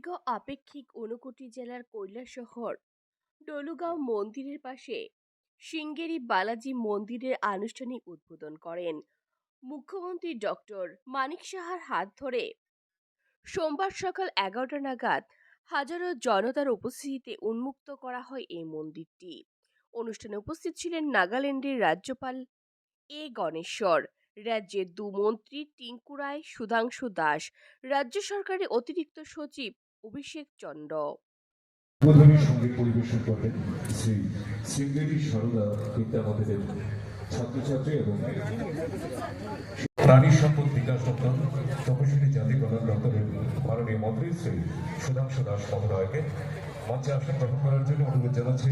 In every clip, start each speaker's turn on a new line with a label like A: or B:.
A: মরিগাঁও আপেক্ষিক ঊনকোটি জেলার কৈলাসহর ডলুগাঁও মন্দিরের পাশে সিঙ্গেরি বালাজি মন্দিরের আনুষ্ঠানিক উদ্বোধন করেন। মুখ্যমন্ত্রী ডক্টর মানিক সাহার হাত ধরে সোমবার সকাল এগারোটা নাগাদ হাজারো জনতার উপস্থিতিতে উন্মুক্ত করা হয় এই মন্দিরটি। অনুষ্ঠানে উপস্থিত ছিলেন নাগাল্যান্ডের রাজ্যপাল এ গণেশ্বর, রাজ্যের দু মন্ত্রী টিঙ্কু রায়, সুধাংশু দাস, রাজ্য সরকারের অতিরিক্ত সচিব অভিষেক চন্দ্র।
B: পরিবেশন করবেন শ্রী শৃঙ্গেরি সারদা বিদ্যা মন্দিরের ছাত্রছাত্রী এবং প্রাণী সম্পদ বিকাশ দপ্তর তপশিলি জাতি কল্যাণ দপ্তরের মাননীয় মন্ত্রী শ্রী সুধাংশু দাস মহোদয়কে মঞ্চে আসন গ্রহণ করার জন্য অনুরোধ জানাচ্ছি।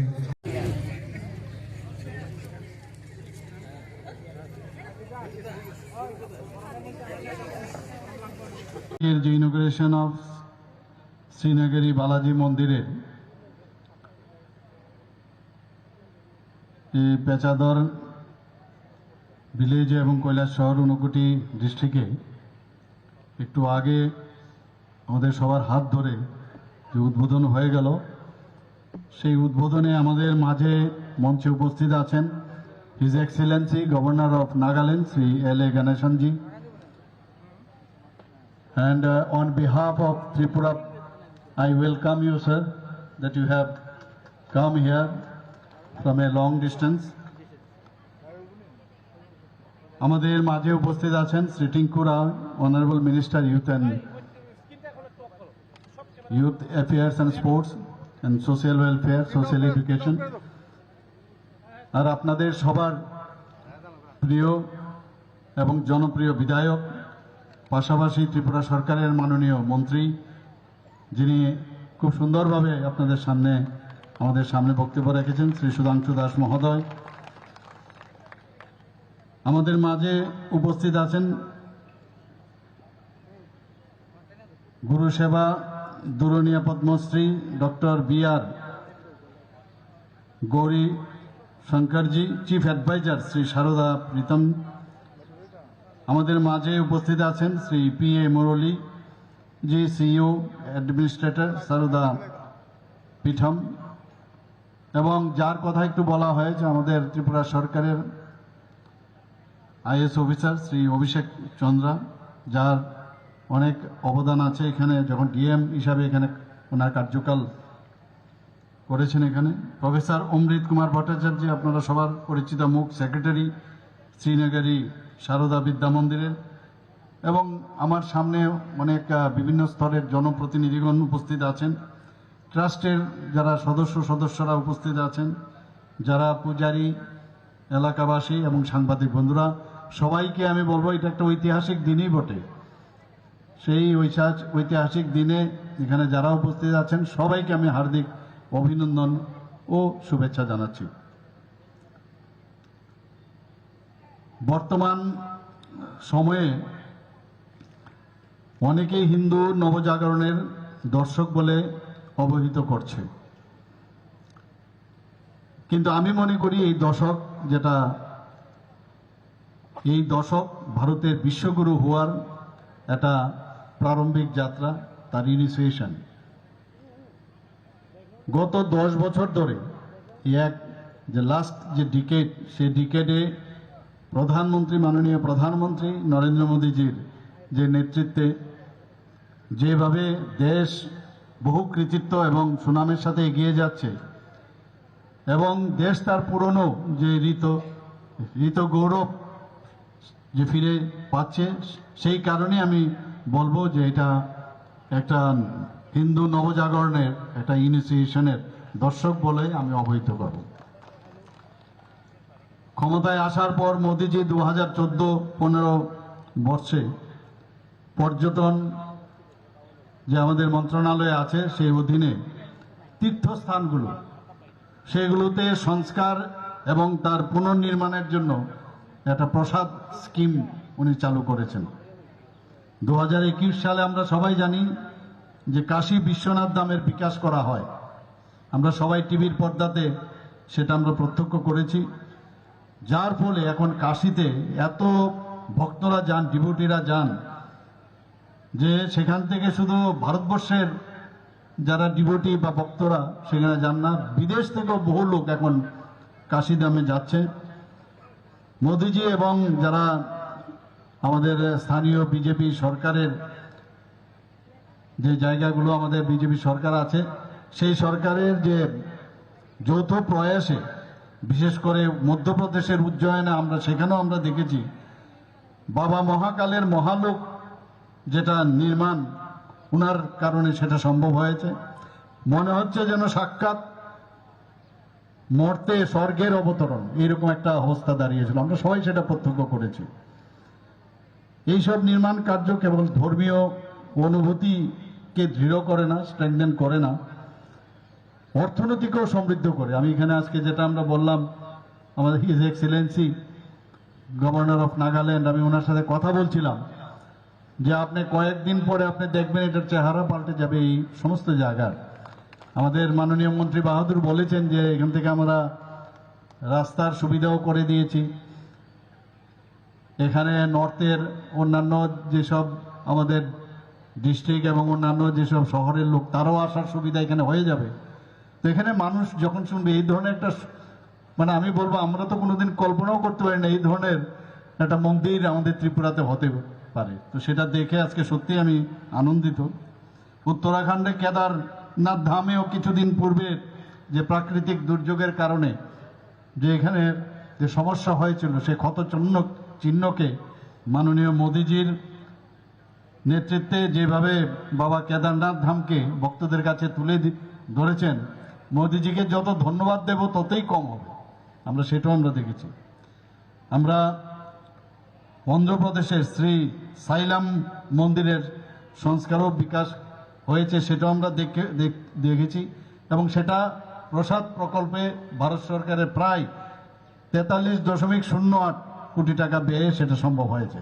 C: এর যে ইনোগ্রেশন অফ শ্রীনগরী বালাজি মন্দিরের এই পেঁচাদর ভিলেজ এবং কৈলাস শহর ঊনকোটি ডিস্ট্রিক্টে একটু আগে আমাদের সবার হাত ধরে যে উদ্বোধন হয়ে গেল সেই উদ্বোধনে আমাদের মাঝে মঞ্চে উপস্থিত আছেন his excellency governor of Nagaland Shri L A গণেশনজি। Uh, on behalf of Tripura, I welcome you, sir, that you have come here from a long distance. আমাদের মাঝে উপস্থিত আছেন Shri টিঙ্কুরা honourable minister youth and youth affairs and sports and social welfare social education আর আপনাদের সবার প্রিয় এবং জনপ্রিয় বিধায়ক পাশাপাশি ত্রিপুরা সরকারের মাননীয় মন্ত্রী যিনি খুব সুন্দরভাবে আপনাদের সামনে, আমাদের সামনে বক্তব্য রেখেছেন শ্রী সুধাংশু দাস মহোদয়। আমাদের মাঝে উপস্থিত আছেন গুরু সেবা দুরনিয়া Padmashri doctor B R Gauri শঙ্করজি chief adviser Shri Sarada Pritam. আমাদের মাঝে উপস্থিত আছেন Shri P A Murali. Ji CEO administrator Sharada Peetham এবং যার কথা একটু বলা হয়েছে, আমাদের ত্রিপুরা সরকারের আইএস অফিসার শ্রী অভিষেক চন্দ্রা, যার অনেক অবদান আছে এখানে, যখন ডিএম হিসাবে এখানে ওনার কার্যকাল করেছেন এখানে। প্রফেসর অমৃত কুমার ভট্টাচার্য, আপনারা সবার পরিচিত মুখ সেক্রেটারি শ্রীনগরী সারদা বিদ্যা মন্দিরের। এবং আমার সামনে অনেক বিভিন্ন স্তরের জনপ্রতিনিধিগণ উপস্থিত আছেন। ট্রাস্টের যারা সদস্য সদস্যরা উপস্থিত আছেন, যারা পূজারী, এলাকাবাসী এবং সাংবাদিক বন্ধুরা, সবাইকে আমি বলব, এটা একটা ঐতিহাসিক দিনই বটে। সেই ঐতিহাস- ঐতিহাসিক দিনে এখানে যারা উপস্থিত আছেন, সবাইকে আমি হার্দিক অভিনন্দন ও শুভেচ্ছা জানাচ্ছি। বর্তমান সময়ে অনেকেই হিন্দু নবজাগরণের দর্শক বলে অবহিত করছে। কিন্তু আমি মনে করি এই দশক যেটা, এই দশক ভারতের বিশ্বগুরু হওয়ার একটা প্রারম্ভিক যাত্রা, তার ইনিসিয়েশন গত দশ বছর ধরে এক যে লাস্ট যে ডিকেড সে ডিকেডে প্রধানমন্ত্রী, মাননীয় প্রধানমন্ত্রী নরেন্দ্র মোদীজির যে নেতৃত্বে যেভাবে দেশ বহু কৃতিত্ব এবং সুনামের সাথে এগিয়ে যাচ্ছে, এবং দেশ তার পুরনো যে ঋত ঋত গৌরব যে ফিরে পাচ্ছে, সেই কারণে আমি বলব যে এটা একটা হিন্দু নবজাগরণের, একটা ইনিশিয়েশনের দর্শক বলে আমি অবহিত করব। ক্ষমতায় আসার পর মোদিজি দু হাজার চোদ্দ পনেরো বর্ষে পর্যটন যে আমাদের মন্ত্রণালয়ে আছে সেই অধীনে তীর্থস্থানগুলো। সেগুলোতে সংস্কার এবং তার পুনর্নির্মাণের জন্য একটা প্রসাদ স্কিম উনি চালু করেছেন। দু হাজার একুশ সালে আমরা সবাই জানি যে কাশী বিশ্বনাথ ধামের বিকাশ করা হয়। আমরা সবাই টিভির পর্দাতে সেটা আমরা প্রত্যক্ষ করেছি। যার ফলে এখন কাশিতে এত ভক্তরা যান ডিভুটিরা যান যে সেখান থেকে শুধু ভারতবর্ষের যারা ডিভোটি বা ভক্তরা, সেখানে যান না। বিদেশ থেকেও বহু লোক এখন কাশিদামে যাচ্ছে। মোদিজি এবং যারা আমাদের স্থানীয় বিজেপি সরকারের যে জায়গাগুলো আমাদের বিজেপি সরকার আছে, সেই সরকারের যে যৌথ প্রয়াসে, বিশেষ করে মধ্যপ্রদেশের উজ্জয়নে আমরা, সেখানেও আমরা দেখেছি, বাবা মহাকালের মহালোক যেটা নির্মাণ ওনার কারণে সেটা সম্ভব হয়েছে। মনে হচ্ছে যেন সাক্ষাৎ মর্তে স্বর্গের অবতরণ। এরকম একটা অবস্থা দাঁড়িয়েছিল। আমরা সবাই সেটা প্রত্যক্ষ করেছি। এইসব নির্মাণ কার্য কেবল ধর্মীয় অনুভূতিকে দৃঢ় করে না স্ট্রেংথেন করে না, অর্থনীতিকেও সমৃদ্ধ করে। আমি এখানে আজকে যেটা আমরা বললাম, আমাদের his excellency governor of Nagaland আমি ওনার সাথে কথা বলছিলাম। যে আপনি কয়েকদিন পরে আপনি দেখবেন এটার চেহারা পাল্টে যাবে এই সমস্ত জায়গার। আমাদের মাননীয় মন্ত্রী বাহাদুর বলেছেন যে এখান থেকে আমরা রাস্তার সুবিধাও করে দিয়েছি। এখানে নর্থের অন্যান্য যেসব আমাদের ডিস্ট্রিক্ট এবং অন্যান্য যেসব শহরের লোক, তারাও আসার সুবিধা এখানে হয়ে যাবে। তো এখানে মানুষ যখন শুনবে এই ধরনের একটা মানে আমি বলব, আমরা তো কোনোদিন কল্পনাও করতে পারি না এই ধরনের একটা মন্দির আমাদের ত্রিপুরাতে হতে পারে। তো সেটা দেখে আজকে সত্যি আমি আনন্দিত। উত্তরাখণ্ডে কেদারনাথ ধামেও কিছুদিন পূর্বে যে প্রাকৃতিক দুর্যোগের কারণে যে এখানে যে সমস্যা হয়েছিল, সে ক্ষত চিহ্ন চিহ্নকে মাননীয় মোদিজির নেতৃত্বে যেভাবে বাবা কেদারনাথ ধামকে ভক্তদের কাছে তুলে ধরেছেন, মোদিজিকে যত ধন্যবাদ দেব ততই কম হবে। আমরা সেটাও আমরা দেখেছি। আমরা অন্ধ্রপ্রদেশের শ্রী সাইলাম মন্দিরের সংস্কারও বিকাশ হয়েছে, সেটাও আমরা দেখে, দেখ- দেখেছি। এবং সেটা প্রসাদ প্রকল্পে ভারত সরকারের প্রায় তেতাল্লিশ দশমিক শূন্য আট কোটি টাকা ব্যয়ে সেটা সম্ভব হয়েছে।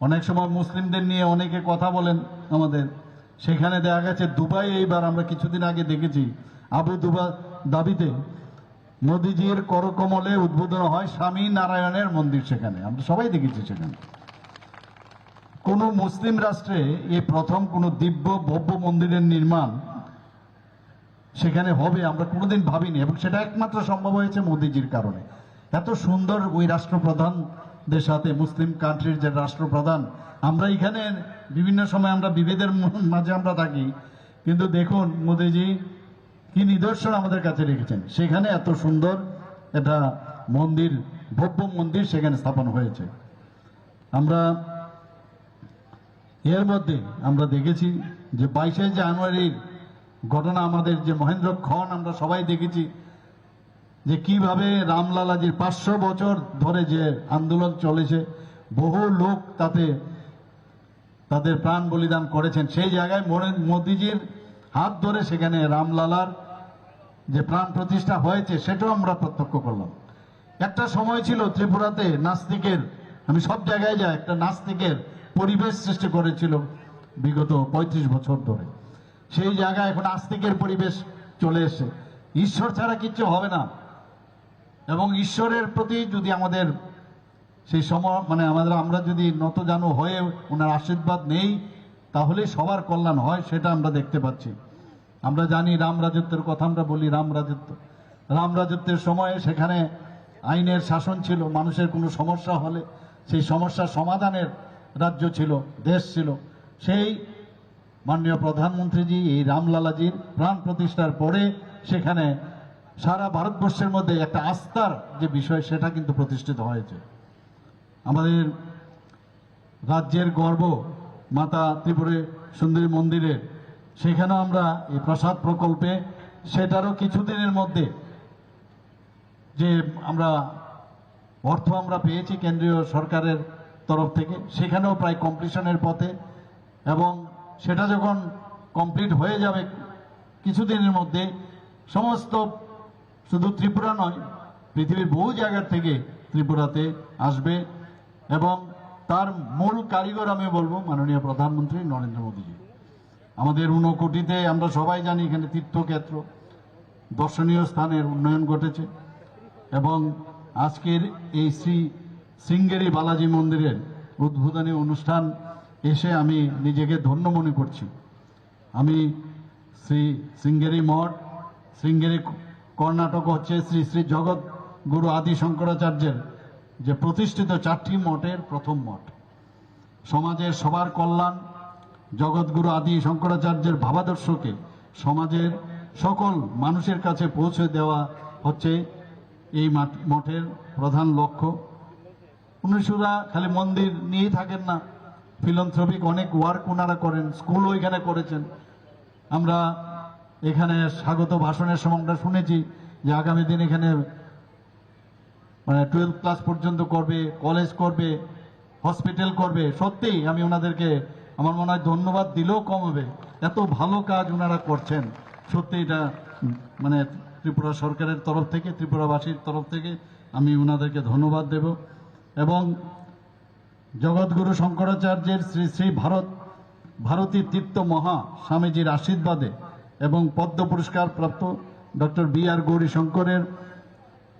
C: অনেক সময় মুসলিমদের নিয়ে অনেকে কথা বলেন আমাদের। সেখানে দেখা গেছে, দুবাই এইবার আমরা কিছুদিন আগে দেখেছি, আবু দুবা দাবিতে মোদিজির করকমলে উদ্বোধন হয় স্বামী নারায়ণের মন্দির সেখানে। আমরা সবাই দেখেছি সেখানে। কোন মুসলিম রাষ্ট্রে এই প্রথম কোন দিব্য, ভব্য মন্দিরের নির্মাণ সেখানে হবে আমরা কোনোদিন ভাবিনি এবং সেটা একমাত্র সম্ভব হয়েছে মোদিজির কারণে। এত সুন্দর ওই রাষ্ট্রপ্রধানদের সাথে, মুসলিম কান্ট্রির যে রাষ্ট্রপ্রধান, আমরা এখানে বিভিন্ন সময় আমরা বিভেদের মাঝে আমরা থাকি। কিন্তু দেখুন মোদিজি কি নিদর্শন আমাদের কাছে রেখেছেন? সেখানে এত সুন্দর একটা মন্দির, ভব্য মন্দির সেখানে স্থাপন হয়েছে। আমরা এর মধ্যে আমরা দেখেছি যে বাইশে জানুয়ারির ঘটনা আমাদের যে মহেন্দ্র খন আমরা সবাই দেখেছি যে কীভাবে রামলালাজির পাঁচশো বছর ধরে যে আন্দোলন চলেছে, বহু লোক তাতে, তাদের প্রাণ বলিদান করেছেন। সেই জায়গায় মোদিজির হাত ধরে সেখানে রামলালার যে প্রাণ প্রতিষ্ঠা হয়েছে, সেটাও আমরা প্রত্যক্ষ করলাম। একটা সময় ছিল ত্রিপুরাতে নাস্তিকের, আমি সব জায়গায় যাই, একটা নাস্তিকের পরিবেশ সৃষ্টি করেছিল বিগত পঁয়ত্রিশ বছর ধরে। সেই জায়গায় এখন আস্তিকের পরিবেশ চলে এসছে। ঈশ্বর ছাড়া কিচ্ছু হবে না। এবং ঈশ্বরের প্রতি যদি আমাদের সেই সময় মানে আমাদের, আমরা যদি নতজানু হয়ে ওনার আশীর্বাদ নেই, তাহলে সবার কল্যাণ হয়, সেটা আমরা দেখতে পাচ্ছি। আমরা জানি রাম রাজত্বের কথা, আমরা বলি রাম রাজত্ব। রাম রাজত্বের সময়ে সেখানে আইনের শাসন ছিল, মানুষের কোনো সমস্যা হলে সেই সমস্যার সমাধানের রাজ্য ছিল, দেশ ছিল। সেই মাননীয় প্রধানমন্ত্রীজি, এই রামলালাজির প্রাণ প্রতিষ্ঠার পরে সেখানে সারা ভারতবর্ষের মধ্যে একটা আস্থার যে বিষয়, সেটা কিন্তু প্রতিষ্ঠিত হয়েছে। আমাদের রাজ্যের গর্ব, মাতা ত্রিপুরে সুন্দরী মন্দিরে সেখানেও আমরা এই প্রসাদ প্রকল্পে, সেটারও কিছুদিনের মধ্যে যে আমরা অর্থ আমরা পেয়েছি কেন্দ্রীয় সরকারের তরফ থেকে, সেখানেও প্রায় কমপ্লিশনের পথে এবং সেটা যখন কমপ্লিট হয়ে যাবে কিছুদিনের মধ্যে, সমস্ত শুধু ত্রিপুরা নয়, পৃথিবীর বহু জায়গার থেকে ত্রিপুরাতে আসবে এবং তার মূল কারিগর আমি বলব মাননীয় প্রধানমন্ত্রী নরেন্দ্র মোদীজি। আমাদের ঊনকোটিতে আমরা সবাই জানি এখানে তীর্থক্ষেত্র। দর্শনীয় স্থানের উন্নয়ন ঘটেছে এবং আজকের এই শ্রী শৃঙ্গেরি বালাজি মন্দিরের উদ্বোধনী অনুষ্ঠান এসে আমি নিজেকে ধন্য মনে করছি। আমি শ্রী সিঙ্গেরি মঠ, সিঙ্গেরি কর্ণাটক হচ্ছে শ্রী শ্রী জগৎ গুরু আদি শঙ্করাচার্যের যে প্রতিষ্ঠিত চারটি মঠের প্রথম মঠ। সমাজের সবার কল্যাণ জগৎগুরু আদি শঙ্করাচার্যের ভাবাদর্শকে সমাজের সকল মানুষের কাছে পৌঁছে দেওয়া হচ্ছে এই মাঠ- মঠের প্রধান লক্ষ্য। উনিশরা খালি মন্দির নিয়েই থাকেন না। ফিলন্থ্রপিক অনেক ওয়ার্ক ওনারা করেন, স্কুলও এখানে করেছেন। আমরা এখানে স্বাগত ভাষণের সময় আমরা শুনেছি যে আগামী দিন এখানে মানে টুয়েলভ ক্লাস পর্যন্ত করবে কলেজ করবে হসপিটাল করবে। সত্যিই আমি ওনাদেরকে আমার মনে হয় ধন্যবাদ দিলেও কম হবে। এত ভালো কাজ ওনারা করছেন। সত্যি এটা মানে ত্রিপুরা সরকারের তরফ থেকে, ত্রিপুরাবাসীর তরফ থেকে আমি ওনাদেরকে ধন্যবাদ দেব এবং জগৎগুরু শঙ্করাচার্যের শ্রী শ্রী ভারত, ভারতী তীর্থ মহা স্বামীজির আশীর্বাদে এবং পদ্ম পুরস্কার প্রাপ্ত ডক্টর বি আর গৌরী শঙ্করের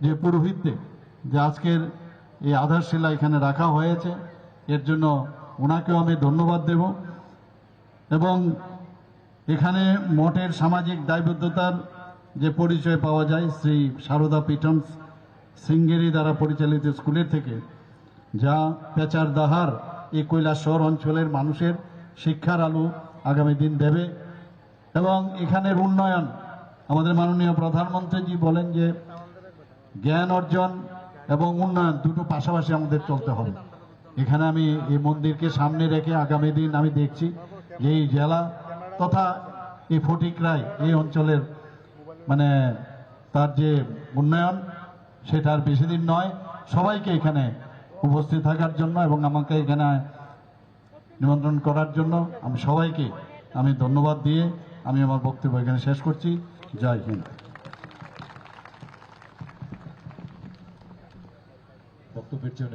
C: যে পুরোহিত্যে যে আজকের এই আধারশিলা এখানে রাখা হয়েছে, এর জন্য ওনাকেও আমি ধন্যবাদ দেব। এবং এখানে মঠের সামাজিক দায়বদ্ধতার যে পরিচয় পাওয়া যায়, শ্রী সারদা পিটন শৃঙ্গেরি দ্বারা পরিচালিত স্কুলের থেকে, যা পেচার দাহার এই কৈলাসহর অঞ্চলের মানুষের শিক্ষার আলো আগামী দিন দেবে। এবং এখানের উন্নয়ন, আমাদের মাননীয় প্রধানমন্ত্রীজি বলেন যে জ্ঞান অর্জন এবং উন্নয়ন দুটো পাশাপাশি আমাদের চলতে হবে। এখানে আমি এই মন্দিরকে সামনে রেখে আগামী দিন আমি দেখছি যে এই জেলা তথা এই ফটিকরাই এই অঞ্চলের মানে তার যে উন্নয়ন, সেটা আর বেশি দিন নয়। সবাইকে এখানে উপস্থিত থাকার জন্য এবং আমাকে এখানে নিমন্ত্রণ করার জন্য আমি সবাইকে আমি ধন্যবাদ দিয়ে আমি আমার বক্তব্য এখানে শেষ করছি। জয় হিন্দ।
B: বক্তব্যের জন্য